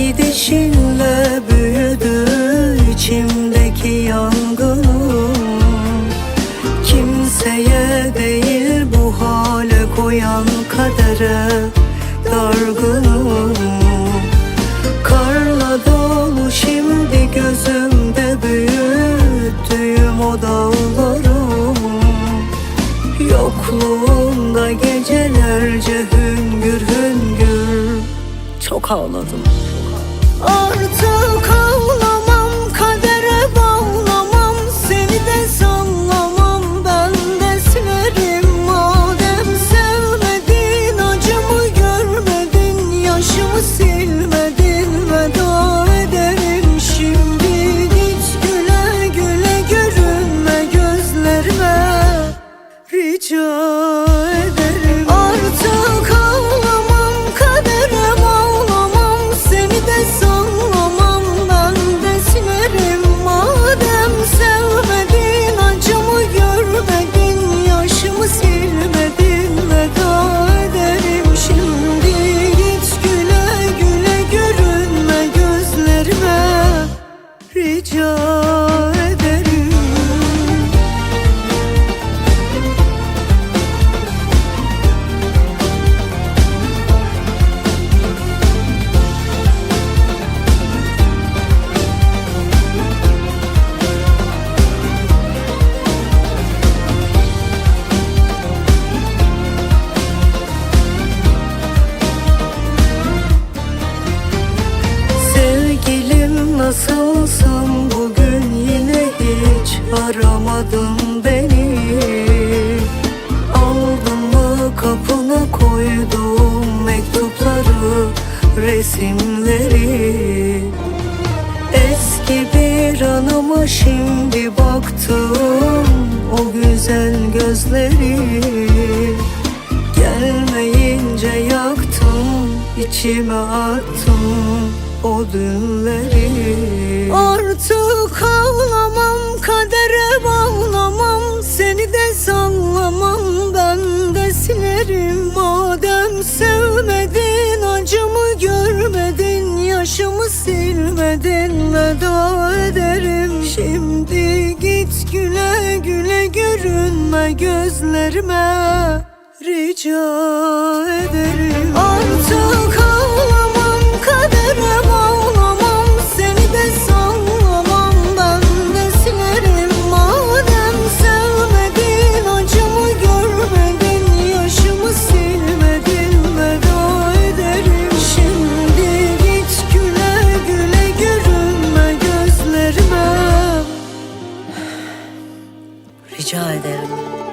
Gidişinle büyüdü içimdeki yangınım Kimseye değil bu hale koyan kadere dargınım. Karla dolu şimdi gözümde büyüttüğüm o dağlarım. Yokluğunda gecelerce hüngür hüngür. Çok ağladım Artık ağlamam kadere bağlamam Seni de ben de Madem sevmedin acımı görmedin Yaşımı silmedin. Veda ederim Şimdi git güle güle görünme gözlerime. Rica ederim nasılsın bugün? Yine hiç aramadın beni. Aldın mı kapına koyduğum mektupları resimleri. Eski bir anıma şimdi baktım o güzel gözleri. Gelmeyince yaktım içime attım o dünleri Artık ağlamam kadere bağlamam Seni de sallamam. Ben de silerim Madem sevmedin acımı görmedin Yaşımı silmedin. Veda ederim Şimdi git güle güle görünme gözlerime. Rica ederim veda ederim.